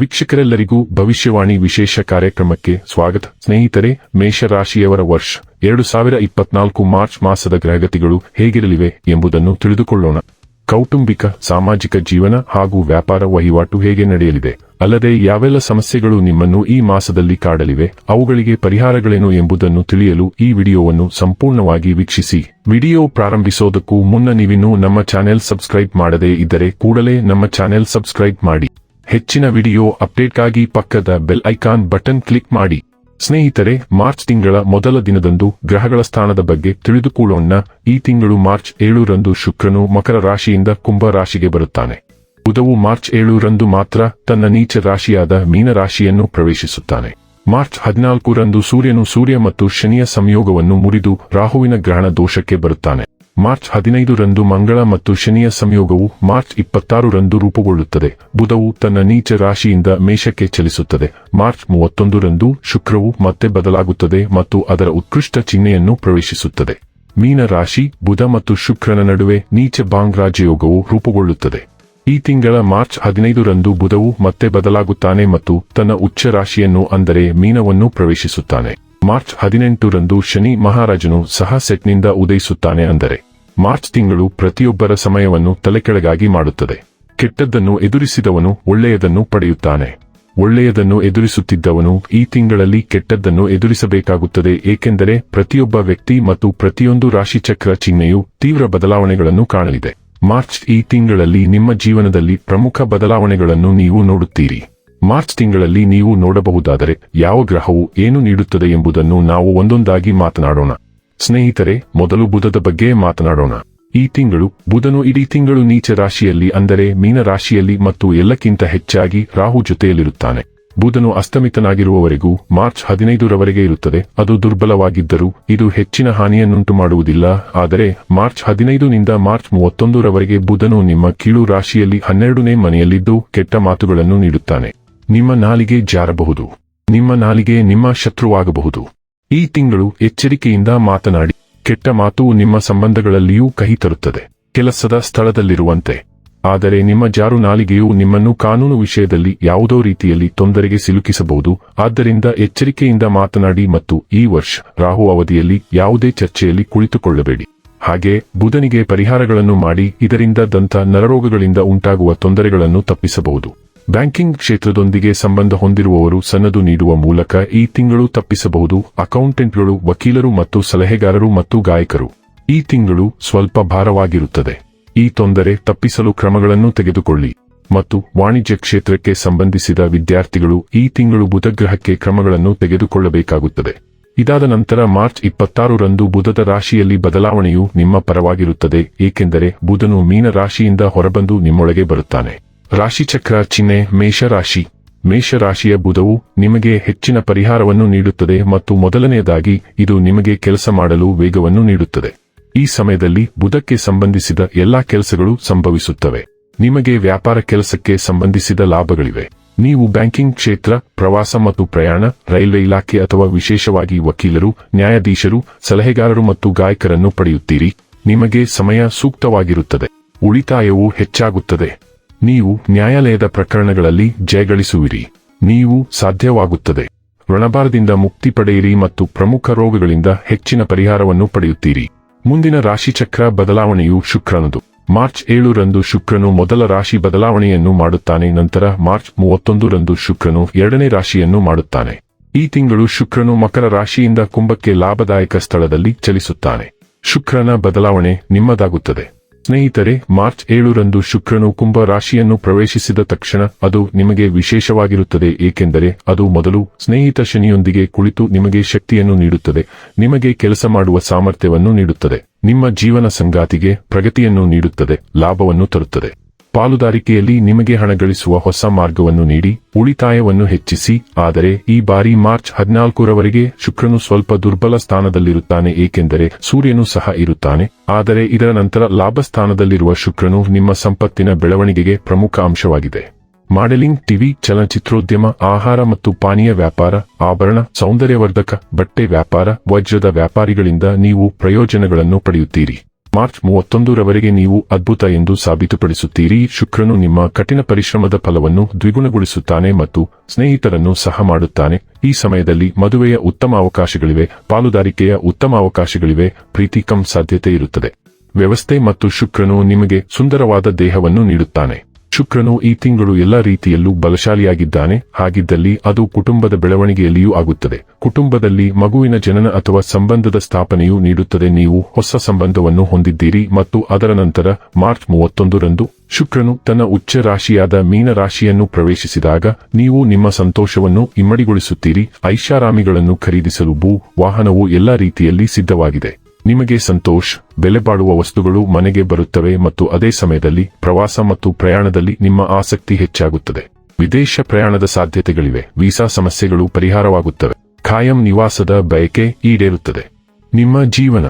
ವೀಕ್ಷಕರೆಲ್ಲರಿಗೂ ಭವಿಷ್ಯವಾಣಿ ವಿಶೇಷ ಕಾರ್ಯಕ್ರಮಕ್ಕೆ ಸ್ವಾಗತ. ಸ್ನೇಹಿತರೆ, ಮೇಷರಾಶಿಯವರ ವರ್ಷ ಎರಡು ಸಾವಿರ ಇಪ್ಪತ್ನಾಲ್ಕು ಮಾರ್ಚ್ ಮಾಸದ ಗ್ರಹಗತಿಗಳು ಹೇಗಿರಲಿವೆ ಎಂಬುದನ್ನು ತಿಳಿದುಕೊಳ್ಳೋಣ. ಕೌಟುಂಬಿಕ, ಸಾಮಾಜಿಕ ಜೀವನ ಹಾಗೂ ವ್ಯಾಪಾರ ವಹಿವಾಟು ಹೇಗೆ ನಡೆಯಲಿದೆ? ಅಲ್ಲದೆ ಯಾವೆಲ್ಲ ಸಮಸ್ಯೆಗಳು ನಿಮ್ಮನ್ನು ಈ ಮಾಸದಲ್ಲಿ ಕಾಡಲಿವೆ? ಅವುಗಳಿಗೆ ಪರಿಹಾರಗಳೇನು ಎಂಬುದನ್ನು ತಿಳಿಯಲು ಈ ವಿಡಿಯೋವನ್ನು ಸಂಪೂರ್ಣವಾಗಿ ವೀಕ್ಷಿಸಿ. ವಿಡಿಯೋ ಪ್ರಾರಂಭಿಸೋದಕ್ಕೂ ಮುನ್ನ ನೀವಿನ್ನೂ ನಮ್ಮ ಚಾನೆಲ್ ಸಬ್ಸ್ಕ್ರೈಬ್ ಮಾಡದೇ ಇದ್ದರೆ ಕೂಡಲೇ ನಮ್ಮ ಚಾನೆಲ್ ಸಬ್ಸ್ಕ್ರೈಬ್ ಮಾಡಿ. ಹೆಚ್ಚಿನ ವಿಡಿಯೋ ಅಪ್ಡೇಟ್ಗಾಗಿ ಪಕ್ಕದ ಬೆಲ್ ಐಕಾನ್ ಬಟನ್ ಕ್ಲಿಕ್ ಮಾಡಿ. ಸ್ನೇಹಿತರೆ, ಮಾರ್ಚ್ ತಿಂಗಳ ಮೊದಲ ದಿನದಂದು ಗ್ರಹಗಳ ಸ್ಥಾನದ ಬಗ್ಗೆ ತಿಳಿದುಕೊಳ್ಳೋಣ. ಈ ತಿಂಗಳು ಮಾರ್ಚ್ ಏಳರಂದು ಶುಕ್ರನು ಮಕರ ರಾಶಿಯಿಂದ ಕುಂಭ ರಾಶಿಗೆ ಬರುತ್ತಾನೆ. ಬುಧವು ಮಾರ್ಚ್ ಏಳರಂದು ಮಾತ್ರ ತನ್ನ ನೀಚ ರಾಶಿಯಾದ ಮೀನ ರಾಶಿಯನ್ನು ಪ್ರವೇಶಿಸುತ್ತಾನೆ. ಮಾರ್ಚ್ ಹದಿನಾಲ್ಕರಂದು ಸೂರ್ಯನು ಸೂರ್ಯ ಮತ್ತು ಶನಿಯ ಸಂಯೋಗವನ್ನು ಮುರಿದು ರಾಹುವಿನ ಗ್ರಹಣ ದೋಷಕ್ಕೆ ಬರುತ್ತಾನೆ. ಮಾರ್ಚ್ ಹದಿನೈದರಂದು ಮಂಗಳ ಮತ್ತು ಶನಿಯ ಸಂಯೋಗವು ಮಾರ್ಚ್ ಇಪ್ಪತ್ತಾರರಂದು ರೂಪುಗೊಳ್ಳುತ್ತದೆ. ಬುಧವು ತನ್ನ ನೀಚ ರಾಶಿಯಿಂದ ಮೇಷಕ್ಕೆ ಚಲಿಸುತ್ತದೆ. ಮಾರ್ಚ್ ಮೂವತ್ತೊಂದರಂದು ಶುಕ್ರವು ಮತ್ತೆ ಬದಲಾಗುತ್ತದೆ ಮತ್ತು ಅದರ ಉತ್ಕೃಷ್ಟ ಚಿಹ್ನೆಯನ್ನು ಪ್ರವೇಶಿಸುತ್ತದೆ. ಮೀನ ರಾಶಿ, ಬುಧ ಮತ್ತು ಶುಕ್ರನ ನಡುವೆ ನೀಚ ಬಾಂಗ್ ರಾಜಯೋಗವು ರೂಪುಗೊಳ್ಳುತ್ತದೆ. ಈ ತಿಂಗಳ ಮಾರ್ಚ್ ಹದಿನೈದರಂದು ಬುಧವು ಮತ್ತೆ ಬದಲಾಗುತ್ತಾನೆ ಮತ್ತು ತನ್ನ ಉಚ್ಚ ರಾಶಿಯನ್ನು ಅಂದರೆ ಮೀನವನ್ನು ಪ್ರವೇಶಿಸುತ್ತಾನೆ. ಮಾರ್ಚ್ ಹದಿನೆಂಟರಂದು ಶನಿ ಮಹಾರಾಜನು ಸಹ ಸೆಟ್ನಿಂದ ಉದಯಿಸುತ್ತಾನೆ ಅಂದರೆ ಮಾರ್ಚ್ ತಿಂಗಳು ಪ್ರತಿಯೊಬ್ಬರ ಸಮಯವನ್ನು ತಲೆಕೆಳಗಾಗಿ ಮಾಡುತ್ತದೆ. ಕೆಟ್ಟದ್ದನ್ನು ಎದುರಿಸಿದವನು ಒಳ್ಳೆಯದನ್ನು ಪಡೆಯುತ್ತಾನೆ. ಒಳ್ಳೆಯದನ್ನು ಎದುರಿಸುತ್ತಿದ್ದವನು ಈ ತಿಂಗಳಲ್ಲಿ ಕೆಟ್ಟದ್ದನ್ನು ಎದುರಿಸಬೇಕಾಗುತ್ತದೆ, ಏಕೆಂದರೆ ಪ್ರತಿಯೊಬ್ಬ ವ್ಯಕ್ತಿ ಮತ್ತು ಪ್ರತಿಯೊಂದು ರಾಶಿಚಕ್ರ ಚಿಹ್ನೆಯು ತೀವ್ರ ಬದಲಾವಣೆಗಳನ್ನು ಕಾಣಲಿದೆ. ಮಾರ್ಚ್ ಈ ತಿಂಗಳಲ್ಲಿ ನಿಮ್ಮ ಜೀವನದಲ್ಲಿ ಪ್ರಮುಖ ಬದಲಾವಣೆಗಳನ್ನು ನೀವು ನೋಡುತ್ತೀರಿ. ಮಾರ್ಚ್ ತಿಂಗಳಲ್ಲಿ ನೀವು ನೋಡಬಹುದಾದರೆ ಯಾವ ಗ್ರಹವು ಏನು ನೀಡುತ್ತದೆ ಎಂಬುದನ್ನು ನಾವು ಒಂದೊಂದಾಗಿ ಮಾತನಾಡೋಣ. ಸ್ನೇಹಿತರೆ, ಮೊದಲು ಬುಧದ ಬಗ್ಗೆ ಮಾತನಾಡೋಣ. ಈ ತಿಂಗಳು, ಬುಧನು ಇಡೀ ತಿಂಗಳು ನೀಚ ರಾಶಿಯಲ್ಲಿ ಅಂದರೆ ಮೀನ ರಾಶಿಯಲ್ಲಿ ಮತ್ತು ಎಲ್ಲಕ್ಕಿಂತ ಹೆಚ್ಚಾಗಿ ರಾಹು ಜೊತೆಯಲ್ಲಿರುತ್ತಾನೆ. ಬುಧನು ಅಸ್ತಮಿತನಾಗಿರುವವರೆಗೂ ಮಾರ್ಚ್ ಹದಿನೈದರವರೆಗೆ ಇರುತ್ತದೆ. ಅದು ದುರ್ಬಲವಾಗಿದ್ದರೂ ಇದು ಹೆಚ್ಚಿನ ಹಾನಿಯನ್ನುಂಟು ಮಾಡುವುದಿಲ್ಲ. ಆದರೆ ಮಾರ್ಚ್ ಹದಿನೈದನಿಂದ ಮಾರ್ಚ್ ಮೂವತ್ತೊಂದರವರೆಗೆ ಬುಧನು ನಿಮ್ಮ ಕೀಳು ರಾಶಿಯಲ್ಲಿ ಹನ್ನೆರಡನೇ ಮನೆಯಲ್ಲಿದ್ದು ಕೆಟ್ಟ ಮಾತುಗಳನ್ನು ನೀಡುತ್ತಾನೆ. ನಿಮ್ಮ ನಾಲಿಗೆ ಜಾರಬಹುದು. ನಿಮ್ಮ ನಾಲಿಗೆ ನಿಮ್ಮ ಶತ್ರುವಾಗಬಹುದು. ಈ ತಿಂಗಳು ಎಚ್ಚರಿಕೆಯಿಂದ ಮಾತನಾಡಿ, ಕೆಟ್ಟ ಮಾತು ನಿಮ್ಮ ಸಂಬಂಧಗಳಲ್ಲಿಯೂ ಕಹಿ ತರುತ್ತದೆ. ಕೆಲಸದ ಸ್ಥಳದಲ್ಲಿರುವಂತೆ. ಆದರೆ ನಿಮ್ಮ ಜಾರು ನಾಲಿಗೆಯು ನಿಮ್ಮನ್ನು ಕಾನೂನು ವಿಷಯದಲ್ಲಿ ಯಾವುದೋ ರೀತಿಯಲ್ಲಿ ತೊಂದರೆಗೆ ಸಿಲುಕಿಸಬಹುದು. ಆದ್ದರಿಂದ ಎಚ್ಚರಿಕೆಯಿಂದ ಮಾತನಾಡಿ ಮತ್ತು ಈ ವರ್ಷ ರಾಹು ಅವಧಿಯಲ್ಲಿ ಯಾವುದೇ ಚರ್ಚೆಯಲ್ಲಿ ಕುಳಿತುಕೊಳ್ಳಬೇಡಿ. ಹಾಗೆ ಬುಧನಿಗೆ ಪರಿಹಾರಗಳನ್ನು ಮಾಡಿ ಇದರಿಂದ ದಂತ ನರರೋಗಗಳಿಂದ ಉಂಟಾಗುವ ತೊಂದರೆಗಳನ್ನು ತಪ್ಪಿಸಬಹುದು. ಬ್ಯಾಂಕಿಂಗ್ ಕ್ಷೇತ್ರದೊಂದಿಗೆ ಸಂಬಂಧ ಹೊಂದಿರುವವರು ಸನ್ನದು ನೀಡುವ ಮೂಲಕ ಈ ತಿಂಗಳು ತಪ್ಪಿಸಬಹುದು. ಅಕೌಂಟೆಂಟ್ಗಳು, ವಕೀಲರು ಮತ್ತು ಸಲಹೆಗಾರರು ಮತ್ತು ಗಾಯಕರು. ಈ ತಿಂಗಳು ಸ್ವಲ್ಪ ಭಾರವಾಗಿರುತ್ತದೆ. ಈ ತೊಂದರೆ ತಪ್ಪಿಸಲು ಕ್ರಮಗಳನ್ನು ತೆಗೆದುಕೊಳ್ಳಿ. ಮತ್ತು ವಾಣಿಜ್ಯ ಕ್ಷೇತ್ರಕ್ಕೆ ಸಂಬಂಧಿಸಿದ ವಿದ್ಯಾರ್ಥಿಗಳು ಈ ತಿಂಗಳು ಬುಧಗ್ರಹಕ್ಕೆ ಕ್ರಮಗಳನ್ನು ತೆಗೆದುಕೊಳ್ಳಬೇಕಾಗುತ್ತದೆ. ಇದಾದ ನಂತರ ಮಾರ್ಚ್ ಇಪ್ಪತ್ತಾರರಂದು ಬುಧದ ರಾಶಿಯಲ್ಲಿ ಬದಲಾವಣೆಯು ನಿಮ್ಮ ಪರವಾಗಿರುತ್ತದೆ, ಏಕೆಂದರೆ ಬುಧನು ಮೀನ ರಾಶಿಯಿಂದ ಹೊರಬಂದು ನಿಮ್ಮೊಳಗೆ ಬರುತ್ತಾನೆ. ರಾಶಿಚಕ್ರ ಚಿಹ್ನೆ ಮೇಷರಾಶಿ. ಮೇಷರಾಶಿಯ ಬುಧವು ನಿಮಗೆ ಹೆಚ್ಚಿನ ಪರಿಹಾರವನ್ನು ನೀಡುತ್ತದೆ ಮತ್ತು ಮೊದಲನೆಯದಾಗಿ ಇದು ನಿಮಗೆ ಕೆಲಸ ಮಾಡಲು ವೇಗವನ್ನು ನೀಡುತ್ತದೆ. ಈ ಸಮಯದಲ್ಲಿ ಬುಧಕ್ಕೆ ಸಂಬಂಧಿಸಿದ ಎಲ್ಲಾ ಕೆಲಸಗಳು ಸಂಭವಿಸುತ್ತವೆ. ನಿಮಗೆ ವ್ಯಾಪಾರ ಕೆಲಸಕ್ಕೆ ಸಂಬಂಧಿಸಿದ ಲಾಭಗಳಿವೆ. ನೀವು ಬ್ಯಾಂಕಿಂಗ್ ಕ್ಷೇತ್ರ, ಪ್ರವಾಸ ಮತ್ತು ಪ್ರಯಾಣ, ರೈಲ್ವೆ ಇಲಾಖೆ ಅಥವಾ ವಿಶೇಷವಾಗಿ ವಕೀಲರು, ನ್ಯಾಯಾಧೀಶರು, ಸಲಹೆಗಾರರು ಮತ್ತು ಗಾಯಕರನ್ನು ಪಡೆಯುತ್ತೀರಿ. ನಿಮಗೆ ಸಮಯ ಸೂಕ್ತವಾಗಿರುತ್ತದೆ. ಉಳಿತಾಯವು ಹೆಚ್ಚಾಗುತ್ತದೆ. ನೀವು ನ್ಯಾಯಾಲಯದ ಪ್ರಕರಣಗಳಲ್ಲಿ ಜಯಗಳಿಸುವಿರಿ. ನೀವು ಸಾಧ್ಯವಾಗುತ್ತದೆ. ಋಣಭಾರದಿಂದ ಮುಕ್ತಿ ಪಡೆಯಿರಿ ಮತ್ತು ಪ್ರಮುಖ ರೋಗಗಳಿಂದ ಹೆಚ್ಚಿನ ಪರಿಹಾರವನ್ನು ಪಡೆಯುತ್ತೀರಿ. ಮುಂದಿನ ರಾಶಿಚಕ್ರ ಬದಲಾವಣೆಯು ಶುಕ್ರನದು. ಮಾರ್ಚ್ ಏಳರಂದು ಶುಕ್ರನು ಮೊದಲ ರಾಶಿ ಬದಲಾವಣೆಯನ್ನು ಮಾಡುತ್ತಾನೆ, ನಂತರ ಮಾರ್ಚ್ ಮೂವತ್ತೊಂದರಂದು ಶುಕ್ರನು ಎರಡನೇ ರಾಶಿಯನ್ನು ಮಾಡುತ್ತಾನೆ. ಈ ತಿಂಗಳು ಶುಕ್ರನು ಮಕರ ರಾಶಿಯಿಂದ ಕುಂಭಕ್ಕೆ ಲಾಭದಾಯಕ ಸ್ಥಳದಲ್ಲಿ ಚಲಿಸುತ್ತಾನೆ. ಶುಕ್ರನ ಬದಲಾವಣೆ ನಿಮ್ಮದಾಗುತ್ತದೆ. ಸ್ನೇಹಿತರೆ, ಮಾರ್ಚ್ ಏಳರಂದು ಶುಕ್ರನು ಕುಂಭ ರಾಶಿಯನ್ನು ಪ್ರವೇಶಿಸಿದ ತಕ್ಷಣ ಅದು ನಿಮಗೆ ವಿಶೇಷವಾಗಿರುತ್ತದೆ, ಏಕೆಂದರೆ ಅದು ಮೊದಲು ಸ್ನೇಹಿತ ಶನಿಯೊಂದಿಗೆ ಕುಳಿತು ನಿಮಗೆ ಶಕ್ತಿಯನ್ನು ನೀಡುತ್ತದೆ, ನಿಮಗೆ ಕೆಲಸ ಮಾಡುವ ಸಾಮರ್ಥ್ಯವನ್ನು ನೀಡುತ್ತದೆ, ನಿಮ್ಮ ಜೀವನ ಸಂಗಾತಿಗೆ ಪ್ರಗತಿಯನ್ನು ನೀಡುತ್ತದೆ, ಲಾಭವನ್ನು ತರುತ್ತದೆ. ಪಾಲುದಾರಿಕೆಯಲ್ಲಿ ನಿಮಗೆ ಹಣ ಗಳಿಸುವ ಹೊಸ ಮಾರ್ಗವನ್ನು ನೀಡಿ, ಉಳಿತಾಯವನ್ನು ಹೆಚ್ಚಿಸಿ, ಆದರೆ ಈ ಬಾರಿ ಮಾರ್ಚ್ ಹದಿನಾಲ್ಕರವರೆಗೆ ಶುಕ್ರನು ಸ್ವಲ್ಪ ದುರ್ಬಲ ಸ್ಥಾನದಲ್ಲಿರುತ್ತಾನೆ, ಏಕೆಂದರೆ ಸೂರ್ಯನು ಸಹ ಇರುತ್ತಾನೆ. ಆದರೆ ಇದರ ನಂತರ ಲಾಭ ಸ್ಥಾನದಲ್ಲಿರುವ ಶುಕ್ರನು ನಿಮ್ಮ ಸಂಪತ್ತಿನ ಬೆಳವಣಿಗೆಗೆ ಪ್ರಮುಖ ಅಂಶವಾಗಿದೆ. ಮಾಡೆಲಿಂಗ್ ಟಿವಿ, ಚಲನಚಿತ್ರೋದ್ಯಮ, ಆಹಾರ ಮತ್ತು ಪಾನೀಯ ವ್ಯಾಪಾರ, ಆಭರಣ, ಸೌಂದರ್ಯವರ್ಧಕ, ಬಟ್ಟೆ ವ್ಯಾಪಾರ, ವಜ್ರದ ವ್ಯಾಪಾರಿಗಳಿಂದ ನೀವು ಪ್ರಯೋಜನಗಳನ್ನು ಪಡೆಯುತ್ತೀರಿ. ಮಾರ್ಚ್ ಮೂವತ್ತೊಂದರವರೆಗೆ ನೀವು ಅದ್ಭುತ ಎಂದು ಸಾಬೀತುಪಡಿಸುತ್ತೀರಿ. ಶುಕ್ರನು ನಿಮ್ಮ ಕಠಿಣ ಪರಿಶ್ರಮದ ಫಲವನ್ನು ದ್ವಿಗುಣಗೊಳಿಸುತ್ತಾನೆ ಮತ್ತು ಸ್ನೇಹಿತರನ್ನು ಸಹ ಮಾಡುತ್ತಾನೆ. ಈ ಸಮಯದಲ್ಲಿ ಮದುವೆಯ ಉತ್ತಮ ಅವಕಾಶಗಳಿವೆ, ಪಾಲುದಾರಿಕೆಯ ಉತ್ತಮ ಅವಕಾಶಗಳಿವೆ ಪ್ರೀತಿ ಕಂ ಸಾಧ್ಯತೆ ಇರುತ್ತದೆ. ವ್ಯವಸ್ಥೆ ಮತ್ತು ಶುಕ್ರನು ನಿಮಗೆ ಸುಂದರವಾದ ದೇಹವನ್ನು ನೀಡುತ್ತಾನೆ. ಶುಕ್ರನು ಈ ತಿಂಗಳು ಎಲ್ಲ ರೀತಿಯಲ್ಲೂ ಬಲಶಾಲಿಯಾಗಿದ್ದಾನೆ, ಹಾಗಿದ್ದಲ್ಲಿ ಅದು ಕುಟುಂಬದ ಬೆಳವಣಿಗೆಯಲ್ಲಿಯೂ ಆಗುತ್ತದೆ. ಕುಟುಂಬದಲ್ಲಿ ಮಗುವಿನ ಜನನ ಅಥವಾ ಸಂಬಂಧದ ಸ್ಥಾಪನೆಯು ನೀಡುತ್ತದೆ. ನೀವು ಹೊಸ ಸಂಬಂಧವನ್ನು ಹೊಂದಿದ್ದೀರಿ ಮತ್ತು ಅದರ ನಂತರ ಮಾರ್ಚ್ ಮೂವತ್ತೊಂದರಂದು ಶುಕ್ರನು ತನ್ನ ಉಚ್ಚ ರಾಶಿಯಾದ ಮೀನ ರಾಶಿಯನ್ನು ಪ್ರವೇಶಿಸಿದಾಗ ನೀವು ನಿಮ್ಮ ಸಂತೋಷವನ್ನು ಇಮ್ಮಡಿಗೊಳಿಸುತ್ತೀರಿ. ಐಷಾರಾಮಿಗಳನ್ನು ಖರೀದಿಸಲು ಭೂ ವಾಹನವು ಎಲ್ಲಾ ರೀತಿಯಲ್ಲಿ ಸಿದ್ಧವಾಗಿದೆ. ನಿಮಗೆ ಸಂತೋಷ್, ಬೆಲೆ ಬಾಳುವ ವಸ್ತುಗಳು ಮನೆಗೆ ಬರುತ್ತವೆ ಮತ್ತು ಅದೇ ಸಮಯದಲ್ಲಿ ಪ್ರವಾಸ ಮತ್ತು ಪ್ರಯಾಣದಲ್ಲಿ ನಿಮ್ಮ ಆಸಕ್ತಿ ಹೆಚ್ಚಾಗುತ್ತದೆ. ವಿದೇಶ ಪ್ರಯಾಣದ ಸಾಧ್ಯತೆಗಳಿವೆ. ವೀಸಾ ಸಮಸ್ಯೆಗಳು ಪರಿಹಾರವಾಗುತ್ತವೆ. ಖಾಯಂ ನಿವಾಸದ ಬಯಕೆ ಈಡೇರುತ್ತದೆ. ನಿಮ್ಮ ಜೀವನ.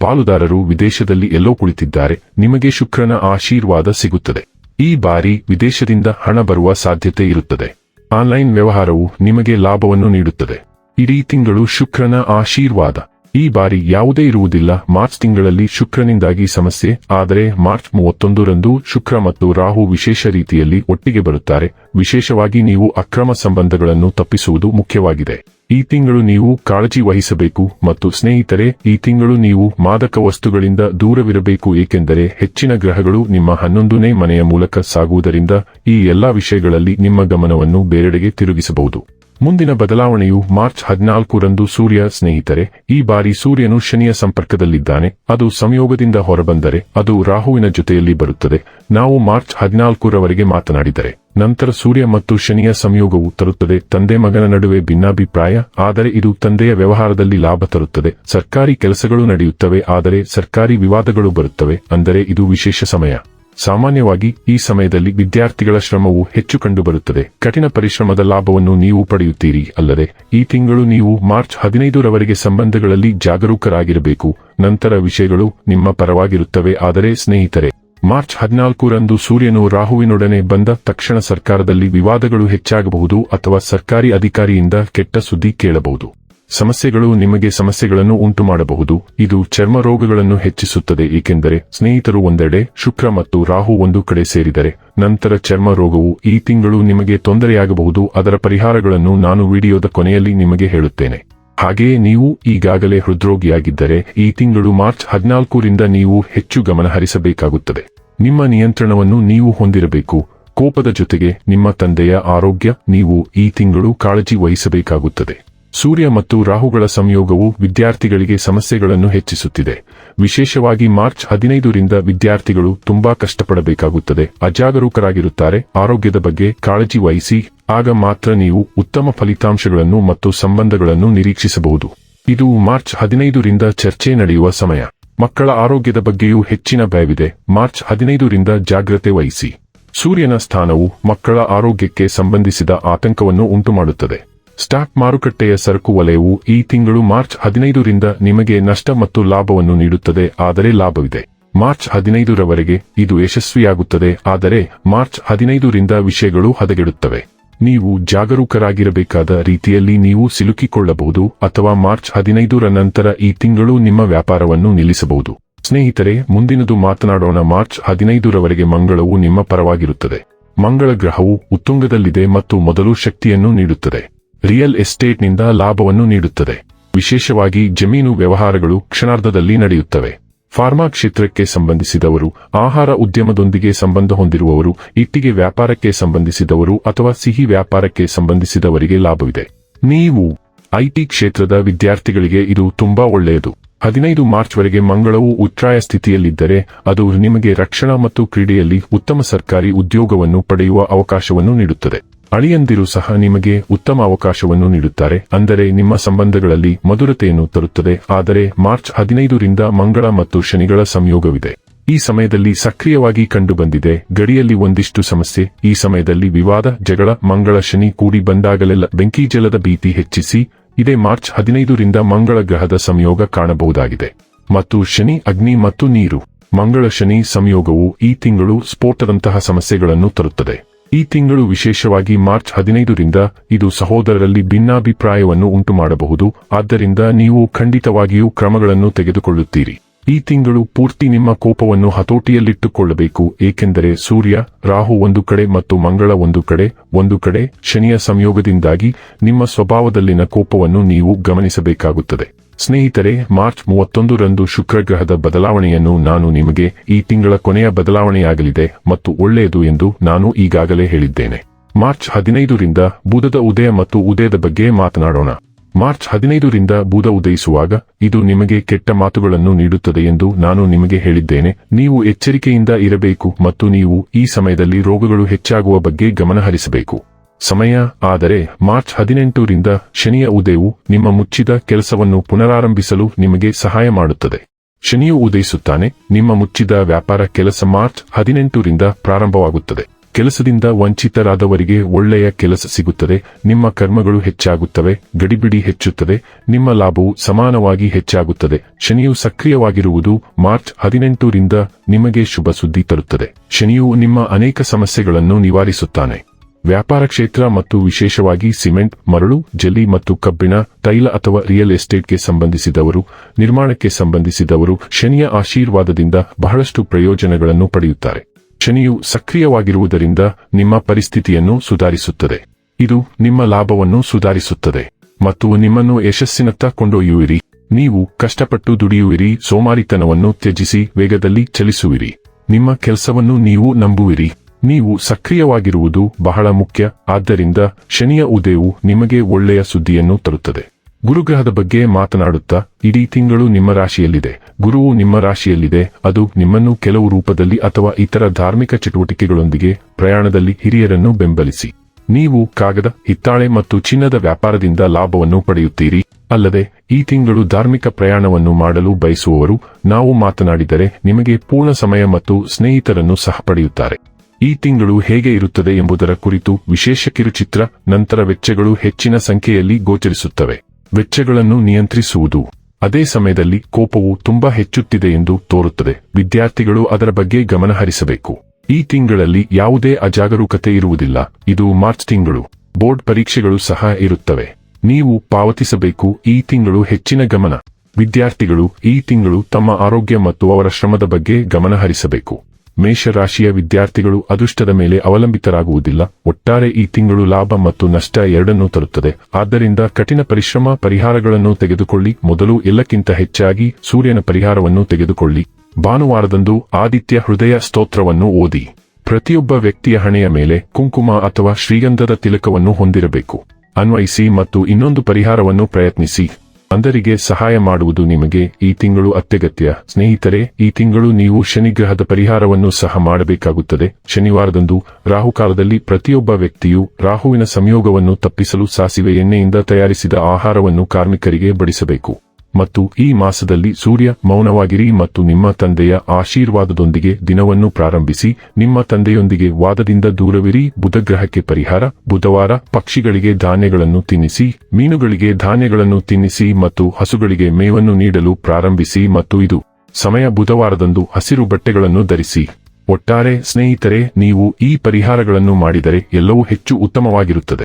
ಪಾಲುದಾರರು ವಿದೇಶದಲ್ಲಿ ಎಲ್ಲೋ ಕುಳಿತಿದ್ದಾರೆ. ನಿಮಗೆ ಶುಕ್ರನ ಆಶೀರ್ವಾದ ಸಿಗುತ್ತದೆ. ಈ ಬಾರಿ ವಿದೇಶದಿಂದ ಹಣ ಬರುವ ಸಾಧ್ಯತೆ ಇರುತ್ತದೆ. ಆನ್ಲೈನ್ ವ್ಯವಹಾರವು ನಿಮಗೆ ಲಾಭವನ್ನು ನೀಡುತ್ತದೆ. ಇಡೀ ತಿಂಗಳು ಶುಕ್ರನ ಆಶೀರ್ವಾದ. ಈ ಬಾರಿ ಯಾವುದೇ ಇರುವುದಿಲ್ಲ. ಮಾರ್ಚ್ ತಿಂಗಳಲ್ಲಿ ಶುಕ್ರನಿಂದಾಗಿ ಸಮಸ್ಯೆ. ಆದರೆ ಮಾರ್ಚ್ ಮೂವತ್ತೊಂದರಂದು ಶುಕ್ರ ಮತ್ತು ರಾಹು ವಿಶೇಷ ರೀತಿಯಲ್ಲಿ ಒಟ್ಟಿಗೆ ಬರುತ್ತಾರೆ. ವಿಶೇಷವಾಗಿ ನೀವು ಅಕ್ರಮ ಸಂಬಂಧಗಳನ್ನು ತಪ್ಪಿಸುವುದು ಮುಖ್ಯವಾಗಿದೆ. ಈ ತಿಂಗಳು ನೀವು ಕಾಳಜಿ ವಹಿಸಬೇಕು ಮತ್ತು ಸ್ನೇಹಿತರೆ, ಈ ತಿಂಗಳು ನೀವು ಮಾದಕ ವಸ್ತುಗಳಿಂದ ದೂರವಿರಬೇಕು ಏಕೆಂದರೆ ಹೆಚ್ಚಿನ ಗ್ರಹಗಳು ನಿಮ್ಮ ಹನ್ನೊಂದನೇ ಮನೆಯ ಮೂಲಕ ಸಾಗುವುದರಿಂದ ಈ ಎಲ್ಲಾ ವಿಷಯಗಳಲ್ಲಿ ನಿಮ್ಮ ಗಮನವನ್ನು ಬೇರೆಡೆಗೆ ತಿರುಗಿಸಬಹುದು. ಮುಂದಿನ ಬದಲಾವಣೆಯು ಮಾರ್ಚ್ ಹದಿನಾಲ್ಕರಂದು ಸೂರ್ಯ ಸ್ನೇಹಿತರೆ, ಈ ಬಾರಿ ಸೂರ್ಯನು ಶನಿಯ ಸಂಪರ್ಕದಲ್ಲಿದ್ದಾನೆ, ಅದು ಸಂಯೋಗದಿಂದ ಹೊರಬಂದರೆ ಅದು ರಾಹುವಿನ ಜೊತೆಯಲ್ಲಿ ಬರುತ್ತದೆ. ನಾವು ಮಾರ್ಚ್ ಹದಿನಾಲ್ಕರವರೆಗೆ ಮಾತನಾಡಿದರೆ, ನಂತರ ಸೂರ್ಯ ಮತ್ತು ಶನಿಯ ಸಂಯೋಗವು ತರುತ್ತದೆ, ತಂದೆ ಮಗನ ನಡುವೆ ಭಿನ್ನಾಭಿಪ್ರಾಯ, ಆದರೆ ಇದು ತಂದೆಯ ವ್ಯವಹಾರದಲ್ಲಿ ಲಾಭ ತರುತ್ತದೆ. ಸರ್ಕಾರಿ ಕೆಲಸಗಳು ನಡೆಯುತ್ತವೆ, ಆದರೆ ಸರ್ಕಾರಿ ವಿವಾದಗಳು ಬರುತ್ತವೆ, ಅಂದರೆ ಇದು ವಿಶೇಷ ಸಮಯ. ಸಾಮಾನ್ಯವಾಗಿ ಈ ಸಮಯದಲ್ಲಿ ವಿದ್ಯಾರ್ಥಿಗಳ ಶ್ರಮವು ಹೆಚ್ಚು ಕಂಡುಬರುತ್ತದೆ. ಕಠಿಣ ಪರಿಶ್ರಮದ ಲಾಭವನ್ನು ನೀವು ಪಡೆಯುತ್ತೀರಿ. ಅಲ್ಲದೆ, ಈ ತಿಂಗಳು ನೀವು ಮಾರ್ಚ್ ಹದಿನೈದರವರೆಗೆ ಸಂಬಂಧಗಳಲ್ಲಿ ಜಾಗರೂಕರಾಗಿರಬೇಕು. ನಂತರ ವಿಷಯಗಳು ನಿಮ್ಮ ಪರವಾಗಿರುತ್ತವೆ. ಆದರೆ, ಸ್ನೇಹಿತರೆ, ಮಾರ್ಚ್ ಹದಿನಾಲ್ಕರಂದು ಸೂರ್ಯನು ರಾಹುವಿನೊಡನೆ ಬಂದ ತಕ್ಷಣ ಸರ್ಕಾರದಲ್ಲಿ ವಿವಾದಗಳು ಹೆಚ್ಚಾಗಬಹುದು ಅಥವಾ ಸರ್ಕಾರಿ ಅಧಿಕಾರಿಯಿಂದ ಕೆಟ್ಟ ಸುದ್ದಿ ಕೇಳಬಹುದು. ಸಮಸ್ಯೆಗಳು ನಿಮಗೆ ಸಮಸ್ಯೆಗಳನ್ನು ಉಂಟು ಮಾಡಬಹುದು ಇದು ಚರ್ಮ ರೋಗಗಳನ್ನು ಹೆಚ್ಚಿಸುತ್ತದೆ, ಏಕೆಂದರೆ ಸ್ನೇಹಿತರು ಒಂದೆಡೆ ಶುಕ್ರ ಮತ್ತು ರಾಹು ಒಂದು ಕಡೆ ಸೇರಿದರೆ ನಂತರ ಚರ್ಮ ರೋಗವು ಈ ತಿಂಗಳು ನಿಮಗೆ ತೊಂದರೆಯಾಗಬಹುದು. ಅದರ ಪರಿಹಾರಗಳನ್ನು ನಾನು ವಿಡಿಯೋದ ಕೊನೆಯಲ್ಲಿ ನಿಮಗೆ ಹೇಳುತ್ತೇನೆ. ಹಾಗೆಯೇ ನೀವು ಈಗಾಗಲೇ ಹೃದ್ರೋಗಿಯಾಗಿದ್ದರೆ ಈ ತಿಂಗಳು ಮಾರ್ಚ್ ಹದಿನಾಲ್ಕರಿಂದ ನೀವು ಹೆಚ್ಚು ಗಮನ ಹರಿಸಬೇಕಾಗುತ್ತದೆ. ನಿಮ್ಮ ನಿಯಂತ್ರಣವನ್ನು ನೀವು ಹೊಂದಿರಬೇಕು. ಕೋಪದ ಜೊತೆಗೆ ನಿಮ್ಮ ತಂದೆಯ ಆರೋಗ್ಯ, ನೀವು ಈ ತಿಂಗಳು ಕಾಳಜಿ ವಹಿಸಬೇಕಾಗುತ್ತದೆ. ಸೂರ್ಯ ಮತ್ತು ರಾಹುಗಳ ಸಂಯೋಗವು ವಿದ್ಯಾರ್ಥಿಗಳಿಗೆ ಸಮಸ್ಯೆಗಳನ್ನು ಹೆಚ್ಚಿಸುತ್ತಿದೆ. ವಿಶೇಷವಾಗಿ ಮಾರ್ಚ್ ಹದಿನೈದರಿಂದ ವಿದ್ಯಾರ್ಥಿಗಳು ತುಂಬಾ ಕಷ್ಟಪಡಬೇಕಾಗುತ್ತದೆ. ಅಜಾಗರೂಕರಾಗಿರುತ್ತಾರೆ. ಆರೋಗ್ಯದ ಬಗ್ಗೆ ಕಾಳಜಿ ವಹಿಸಿ. ಆಗ ಮಾತ್ರ ನೀವು ಉತ್ತಮ ಫಲಿತಾಂಶಗಳನ್ನು ಮತ್ತು ಸಂಬಂಧಗಳನ್ನು ನಿರೀಕ್ಷಿಸಬಹುದು. ಇದು ಮಾರ್ಚ್ ಹದಿನೈದರಿಂದ ಚರ್ಚೆ ನಡೆಯುವ ಸಮಯ. ಮಕ್ಕಳ ಆರೋಗ್ಯದ ಬಗ್ಗೆಯೂ ಹೆಚ್ಚಿನ ಭಯವಿದೆ. ಮಾರ್ಚ್ ಹದಿನೈದರಿಂದ ಜಾಗ್ರತೆ ವಹಿಸಿ. ಸೂರ್ಯನ ಸ್ಥಾನವು ಮಕ್ಕಳ ಆರೋಗ್ಯಕ್ಕೆ ಸಂಬಂಧಿಸಿದ ಆತಂಕವನ್ನು ಉಂಟುಮಾಡುತ್ತದೆ. ಸ್ಟಾಕ್ ಮಾರುಕಟ್ಟೆಯ ಸರಕು ವಲಯವು ಈ ತಿಂಗಳು ಮಾರ್ಚ್ ಹದಿನೈದರಿಂದ ನಿಮಗೆ ನಷ್ಟ ಮತ್ತು ಲಾಭವನ್ನು ನೀಡುತ್ತದೆ, ಆದರೆ ಲಾಭವಿದೆ. ಮಾರ್ಚ್ ಹದಿನೈದರವರೆಗೆ ಇದು ಯಶಸ್ವಿಯಾಗುತ್ತದೆ, ಆದರೆ ಮಾರ್ಚ್ ಹದಿನೈದರಿಂದ ವಿಷಯಗಳು ಹದಗೆಡುತ್ತವೆ. ನೀವು ಜಾಗರೂಕರಾಗಿರಬೇಕಾದ ರೀತಿಯಲ್ಲಿ ನೀವು ಸಿಲುಕಿಕೊಳ್ಳಬಹುದು, ಅಥವಾ ಮಾರ್ಚ್ ಹದಿನೈದರ ನಂತರ ಈ ತಿಂಗಳು ನಿಮ್ಮ ವ್ಯಾಪಾರವನ್ನು ನಿಲ್ಲಿಸಬಹುದು. ಸ್ನೇಹಿತರೆ, ಮುಂದಿನದು ಮಾತನಾಡೋಣ. ಮಾರ್ಚ್ ಹದಿನೈದರವರೆಗೆ ಮಂಗಳವು ನಿಮ್ಮ ಪರವಾಗಿರುತ್ತದೆ. ಮಂಗಳ ಗ್ರಹವು ಉತ್ತುಂಗದಲ್ಲಿದೆ ಮತ್ತು ಮೊದಲು ಶಕ್ತಿಯನ್ನು ನೀಡುತ್ತದೆ. ರಿಯಲ್ ಎಸ್ಟೇಟ್ನಿಂದ ಲಾಭವನ್ನು ನೀಡುತ್ತದೆ. ವಿಶೇಷವಾಗಿ ಜಮೀನು ವ್ಯವಹಾರಗಳು ಕ್ಷಣಾರ್ಧದಲ್ಲಿ ನಡೆಯುತ್ತವೆ. ಫಾರ್ಮಾ ಕ್ಷೇತ್ರಕ್ಕೆ ಸಂಬಂಧಿಸಿದವರು, ಆಹಾರ ಉದ್ಯಮದೊಂದಿಗೆ ಸಂಬಂಧ ಹೊಂದಿರುವವರು, ಇಟ್ಟಿಗೆ ವ್ಯಾಪಾರಕ್ಕೆ ಸಂಬಂಧಿಸಿದವರು ಅಥವಾ ಸಿಹಿ ವ್ಯಾಪಾರಕ್ಕೆ ಸಂಬಂಧಿಸಿದವರಿಗೆ ಲಾಭವಿದೆ. ನೀವು ಐಟಿ ಕ್ಷೇತ್ರದ ವಿದ್ಯಾರ್ಥಿಗಳಿಗೆ ಇದು ತುಂಬಾ ಒಳ್ಳೆಯದು. ಹದಿನೈದು ಮಾರ್ಚ್ವರೆಗೆ ಮಂಗಳವು ಉಚ್ಛಾಯ ಸ್ಥಿತಿಯಲ್ಲಿದ್ದರೆ, ಅದು ನಿಮಗೆ ರಕ್ಷಣಾ ಮತ್ತು ಕ್ರೀಡೆಯಲ್ಲಿ ಉತ್ತಮ ಸರ್ಕಾರಿ ಉದ್ಯೋಗವನ್ನು ಪಡೆಯುವ ಅವಕಾಶವನ್ನು ನೀಡುತ್ತದೆ. ಅಳಿಯಂದಿರು ಸಹ ನಿಮಗೆ ಉತ್ತಮ ಅವಕಾಶವನ್ನು ನೀಡುತ್ತಾರೆ. ಅಂದರೆ ನಿಮ್ಮ ಸಂಬಂಧಗಳಲ್ಲಿ ಮಧುರತೆಯನ್ನು ತರುತ್ತದೆ. ಆದರೆ ಮಾರ್ಚ್ ಹದಿನೈದರಿಂದ ಮಂಗಳ ಮತ್ತು ಶನಿಗಳ ಸಂಯೋಗವಿದೆ. ಈ ಸಮಯದಲ್ಲಿ ಸಕ್ರಿಯವಾಗಿ ಕಂಡುಬಂದಿದೆ. ಗಡಿಯಲ್ಲಿ ಒಂದಿಷ್ಟು ಸಮಸ್ಯೆ. ಈ ಸಮಯದಲ್ಲಿ ವಿವಾದ, ಜಗಳ, ಮಂಗಳ, ಶನಿ ಕೂಡಿ ಬಂದಾಗಲೆಲ್ಲ ಬೆಂಕಿ ಜಲದ ಭೀತಿ ಹೆಚ್ಚಿಸಿ, ಇದೇ ಮಾರ್ಚ್ ಹದಿನೈದರಿಂದ ಮಂಗಳ ಗ್ರಹದ ಸಂಯೋಗ ಕಾಣಬಹುದಾಗಿದೆ. ಮತ್ತು ಶನಿ, ಅಗ್ನಿ ಮತ್ತು ನೀರು. ಮಂಗಳ, ಶನಿ ಸಂಯೋಗವು ಈ ತಿಂಗಳು ಸ್ಫೋಟದಂತಹ ಸಮಸ್ಯೆಗಳನ್ನು ತರುತ್ತದೆ. ಈ ತಿಂಗಳು ವಿಶೇಷವಾಗಿ ಮಾರ್ಚ್ ಹದಿನೈದರಿಂದ ಇದು ಸಹೋದರರಲ್ಲಿ ಭಿನ್ನಾಭಿಪ್ರಾಯವನ್ನು ಉಂಟುಮಾಡಬಹುದು. ಆದ್ದರಿಂದ ನೀವು ಖಂಡಿತವಾಗಿಯೂ ಕ್ರಮಗಳನ್ನು ತೆಗೆದುಕೊಳ್ಳುತ್ತೀರಿ. ಈ ತಿಂಗಳು ಪೂರ್ತಿ ನಿಮ್ಮ ಕೋಪವನ್ನು ಹತೋಟಿಯಲ್ಲಿಟ್ಟುಕೊಳ್ಳಬೇಕು. ಏಕೆಂದರೆ ಸೂರ್ಯ, ರಾಹು ಒಂದು ಕಡೆ ಮತ್ತು ಮಂಗಳ ಒಂದು ಕಡೆ ಒಂದು ಕಡೆ ಶನಿಯ ಸಂಯೋಗದಿಂದಾಗಿ ನಿಮ್ಮ ಸ್ವಭಾವದಲ್ಲಿನ ಕೋಪವನ್ನು ನೀವು ಗಮನಿಸಬೇಕಾಗುತ್ತದೆ. ಸ್ನೇಹಿತರೆ, ಮಾರ್ಚ್ ಮೂವತ್ತೊಂದರಂದು ಶುಕ್ರಗ್ರಹದ ಬದಲಾವಣೆಯನ್ನು ನಾನು ನಿಮಗೆ ಈ ತಿಂಗಳ ಕೊನೆಯ ಬದಲಾವಣೆಯಾಗಲಿದೆ ಮತ್ತು ಒಳ್ಳೆಯದು ಎಂದು ನಾನು ಈಗಾಗಲೇ ಹೇಳಿದ್ದೇನೆ. ಮಾರ್ಚ್ ಹದಿನೈದರಿಂದ ಬುಧದ ಉದಯ ಮತ್ತು ಉದಯದ ಬಗ್ಗೆ ಮಾತನಾಡೋಣ. ಮಾರ್ಚ್ ಹದಿನೈದರಿಂದ ಬುಧ ಉದಯಿಸುವಾಗ ಇದು ನಿಮಗೆ ಕೆಟ್ಟ ಮಾತುಗಳನ್ನು ನೀಡುತ್ತದೆ ಎಂದು ನಾನು ನಿಮಗೆ ಹೇಳಿದ್ದೇನೆ. ನೀವು ಎಚ್ಚರಿಕೆಯಿಂದ ಇರಬೇಕು ಮತ್ತು ನೀವು ಈ ಸಮಯದಲ್ಲಿ ರೋಗಗಳು ಹೆಚ್ಚಾಗುವ ಬಗ್ಗೆ ಗಮನಹರಿಸಬೇಕು. ಸಮಯ, ಆದರೆ ಮಾರ್ಚ್ ಹದಿನೆಂಟರಿಂದ ಶನಿಯ ಉದಯವು ನಿಮ್ಮ ಮುಚ್ಚಿದ ಕೆಲಸವನ್ನು ಪುನರಾರಂಭಿಸಲು ನಿಮಗೆ ಸಹಾಯ ಮಾಡುತ್ತದೆ. ಶನಿಯು ಉದಯಿಸುತ್ತಾನೆ, ನಿಮ್ಮ ಮುಚ್ಚಿದ ವ್ಯಾಪಾರ ಕೆಲಸ ಮಾರ್ಚ್ ಹದಿನೆಂಟರಿಂದ ಪ್ರಾರಂಭವಾಗುತ್ತದೆ. ಕೆಲಸದಿಂದ ವಂಚಿತರಾದವರಿಗೆ ಒಳ್ಳೆಯ ಕೆಲಸ ಸಿಗುತ್ತದೆ, ನಿಮ್ಮ ಕರ್ಮಗಳು ಹೆಚ್ಚಾಗುತ್ತವೆ, ಗಡಿಬಿಡಿ ಹೆಚ್ಚುತ್ತದೆ, ನಿಮ್ಮ ಲಾಭವು ಸಮಾನವಾಗಿ ಹೆಚ್ಚಾಗುತ್ತದೆ. ಶನಿಯು ಸಕ್ರಿಯವಾಗಿರುವುದು ಮಾರ್ಚ್ ಹದಿನೆಂಟರಿಂದ ನಿಮಗೆ ಶುಭ ಸುದ್ದಿ ತರುತ್ತದೆ. ಶನಿಯು ನಿಮ್ಮ ಅನೇಕ ಸಮಸ್ಯೆಗಳನ್ನು ನಿವಾರಿಸುತ್ತಾನೆ. ವ್ಯಾಪಾರ ಕ್ಷೇತ್ರ ಮತ್ತು ವಿಶೇಷವಾಗಿ ಸಿಮೆಂಟ್, ಮರಳು, ಜಲ್ಲಿ ಮತ್ತು ಕಬ್ಬಿಣ, ತೈಲ ಅಥವಾ ರಿಯಲ್ ಎಸ್ಟೇಟ್ಗೆ ಸಂಬಂಧಿಸಿದವರು, ನಿರ್ಮಾಣಕ್ಕೆ ಸಂಬಂಧಿಸಿದವರು ಶನಿಯ ಆಶೀರ್ವಾದದಿಂದ ಬಹಳಷ್ಟು ಪ್ರಯೋಜನಗಳನ್ನು ಪಡೆಯುತ್ತಾರೆ. ಶನಿಯು ಸಕ್ರಿಯವಾಗಿರುವುದರಿಂದ ನಿಮ್ಮ ಪರಿಸ್ಥಿತಿಯನ್ನು ಸುಧಾರಿಸುತ್ತದೆ. ಇದು ನಿಮ್ಮ ಲಾಭವನ್ನು ಸುಧಾರಿಸುತ್ತದೆ. ಮತ್ತು ನಿಮ್ಮನ್ನು ಯಶಸ್ಸಿನತ್ತ ಕೊಂಡೊಯ್ಯುವಿರಿ. ನೀವು ಕಷ್ಟಪಟ್ಟು ದುಡಿಯುವಿರಿ, ಸೋಮಾರಿತನವನ್ನು ತ್ಯಜಿಸಿ, ವೇಗದಲ್ಲಿ ಚಲಿಸುವಿರಿ. ನಿಮ್ಮ ಕೆಲಸವನ್ನು ನೀವು ನಂಬುವಿರಿ. ನೀವು ಸಕ್ರಿಯವಾಗಿರುವುದು ಬಹಳ ಮುಖ್ಯ, ಆದ್ದರಿಂದ ಶನಿಯ ಉದಯವು ನಿಮಗೆ ಒಳ್ಳೆಯ ಸುದ್ದಿಯನ್ನು ತರುತ್ತದೆ. ಗುರುಗ್ರಹದ ಬಗ್ಗೆ ಮಾತನಾಡುತ್ತಾ, ಇಡೀ ತಿಂಗಳು ನಿಮ್ಮ ರಾಶಿಯಲ್ಲಿದೆ. ಗುರುವು ನಿಮ್ಮ ರಾಶಿಯಲ್ಲಿದೆ, ಅದು ನಿಮ್ಮನ್ನು ಕೆಲವು ರೂಪದಲ್ಲಿ ಅಥವಾ ಇತರ ಧಾರ್ಮಿಕ ಚಟುವಟಿಕೆಗಳೊಂದಿಗೆ ಪ್ರಯಾಣದಲ್ಲಿ ಹಿರಿಯರನ್ನು ಬೆಂಬಲಿಸಿ. ನೀವು ಕಾಗದ, ಹಿತ್ತಾಳೆ ಮತ್ತು ಚಿನ್ನದ ವ್ಯಾಪಾರದಿಂದ ಲಾಭವನ್ನು ಪಡೆಯುತ್ತೀರಿ. ಅಲ್ಲದೆ, ಈ ತಿಂಗಳು ಧಾರ್ಮಿಕ ಪ್ರಯಾಣವನ್ನು ಮಾಡಲು ಬಯಸುವವರು, ನಾವು ಮಾತನಾಡಿದರೆ ನಿಮಗೆ ಪೂರ್ಣ ಸಮಯ ಮತ್ತು ಸ್ನೇಹಿತರನ್ನು ಸಹ ಪಡೆಯುತ್ತಾರೆ. ಈ ತಿಂಗಳು ಹೇಗೆ ಇರುತ್ತದೆ ಎಂಬುದರ ಕುರಿತು ವಿಶೇಷ ಕಿರುಚಿತ್ರ, ನಂತರ ವೆಚ್ಚಗಳು ಹೆಚ್ಚಿನ ಸಂಖ್ಯೆಯಲ್ಲಿ ಗೋಚರಿಸುತ್ತವೆ. ವೆಚ್ಚಗಳನ್ನು ನಿಯಂತ್ರಿಸುವುದು. ಅದೇ ಸಮಯದಲ್ಲಿ ಕೋಪವು ತುಂಬಾ ಹೆಚ್ಚುತ್ತಿದೆ ಎಂದು ತೋರುತ್ತದೆ. ವಿದ್ಯಾರ್ಥಿಗಳು ಅದರ ಬಗ್ಗೆ ಗಮನಹರಿಸಬೇಕು ಈ ತಿಂಗಳಲ್ಲಿ ಯಾವುದೇ ಅಜಾಗರೂಕತೆ ಇರುವುದಿಲ್ಲ. ಇದು ಮಾರ್ಚ್ ತಿಂಗಳು. ಬೋರ್ಡ್ ಪರೀಕ್ಷೆಗಳು ಸಹ ಇರುತ್ತವೆ. ನೀವು ಪಾವತಿಸಬೇಕು ಈ ತಿಂಗಳು ಹೆಚ್ಚಿನ ಗಮನ. ವಿದ್ಯಾರ್ಥಿಗಳು ಈ ತಿಂಗಳು ತಮ್ಮ ಆರೋಗ್ಯ ಮತ್ತು ಅವರ ಶ್ರಮದ ಬಗ್ಗೆ ಗಮನಹರಿಸಬೇಕು ಮೇಷರಾಶಿಯ ವಿದ್ಯಾರ್ಥಿಗಳು ಅದೃಷ್ಟದ ಮೇಲೆ ಅವಲಂಬಿತರಾಗುವುದಿಲ್ಲ. ಒಟ್ಟಾರೆ ಈ ತಿಂಗಳು ಲಾಭ ಮತ್ತು ನಷ್ಟ ಎರಡನ್ನೂ ತರುತ್ತದೆ. ಆದ್ದರಿಂದ ಕಠಿಣ ಪರಿಶ್ರಮ, ಪರಿಹಾರಗಳನ್ನು ತೆಗೆದುಕೊಳ್ಳಿ. ಮೊದಲು ಎಲ್ಲಕ್ಕಿಂತ ಹೆಚ್ಚಾಗಿ ಸೂರ್ಯನ ಪರಿಹಾರವನ್ನು ತೆಗೆದುಕೊಳ್ಳಿ. ಭಾನುವಾರದಂದು ಆದಿತ್ಯ ಹೃದಯ ಸ್ತೋತ್ರವನ್ನು ಓದಿ. ಪ್ರತಿಯೊಬ್ಬ ವ್ಯಕ್ತಿಯ ಹಣೆಯ ಮೇಲೆ ಕುಂಕುಮ ಅಥವಾ ಶ್ರೀಗಂಧದ ತಿಲಕವನ್ನು ಹೊಂದಿರಬೇಕು. ಅನ್ವಯಿಸಿ ಮತ್ತು ಇನ್ನೊಂದು ಪರಿಹಾರವನ್ನು ಪ್ರಯತ್ನಿಸಿ. ಅಂಧರಿಗೆ ಸಹಾಯ ಮಾಡುವುದು ನಿಮಗೆ ಈ ತಿಂಗಳು ಅತ್ಯಗತ್ಯ. ಸ್ನೇಹಿತರೆ, ಈ ತಿಂಗಳು ನೀವು ಶನಿಗ್ರಹದ ಪರಿಹಾರವನ್ನು ಸಹ ಮಾಡಬೇಕಾಗುತ್ತದೆ. ಶನಿವಾರದಂದು ರಾಹುಕಾಲದಲ್ಲಿ ಪ್ರತಿಯೊಬ್ಬ ವ್ಯಕ್ತಿಯು ರಾಹುವಿನ ಸಂಯೋಗವನ್ನು ತಪ್ಪಿಸಲು ಸಾಸಿವೆ ಎಣ್ಣೆಯಿಂದ ತಯಾರಿಸಿದ ಆಹಾರವನ್ನು ಕಾರ್ಮಿಕರಿಗೆ ಬಡಿಸಬೇಕು. ಮತ್ತು ಈ ಮಾಸದಲ್ಲಿ ಸೂರ್ಯ ಮೌನವಾಗಿರಿ ಮತ್ತು ನಿಮ್ಮ ತಂದೆಯ ಆಶೀರ್ವಾದದೊಂದಿಗೆ ದಿನವನ್ನು ಪ್ರಾರಂಭಿಸಿ, ನಿಮ್ಮ ತಂದೆಯೊಂದಿಗೆ ವಾದದಿಂದ ದೂರವಿರಿ, ಬುಧಗ್ರಹಕ್ಕೆ ಪರಿಹಾರ, ಬುಧವಾರ ಪಕ್ಷಿಗಳಿಗೆ ಧಾನ್ಯಗಳನ್ನು ತಿನ್ನಿಸಿ, ಮೀನುಗಳಿಗೆ ಧಾನ್ಯಗಳನ್ನು ತಿನ್ನಿಸಿ ಮತ್ತು ಹಸುಗಳಿಗೆ ಮೇವನ್ನು ನೀಡಲು ಪ್ರಾರಂಭಿಸಿ ಮತ್ತು ಇದು ಸಮಯ ಬುಧವಾರದಂದು ಹಸಿರು ಬಟ್ಟೆಗಳನ್ನು ಧರಿಸಿ. ಒಟ್ಟಾರೆ ಸ್ನೇಹಿತರೆ, ನೀವು ಈ ಪರಿಹಾರಗಳನ್ನು ಮಾಡಿದರೆ ಎಲ್ಲವೂ ಹೆಚ್ಚು ಉತ್ತಮವಾಗಿರುತ್ತದೆ.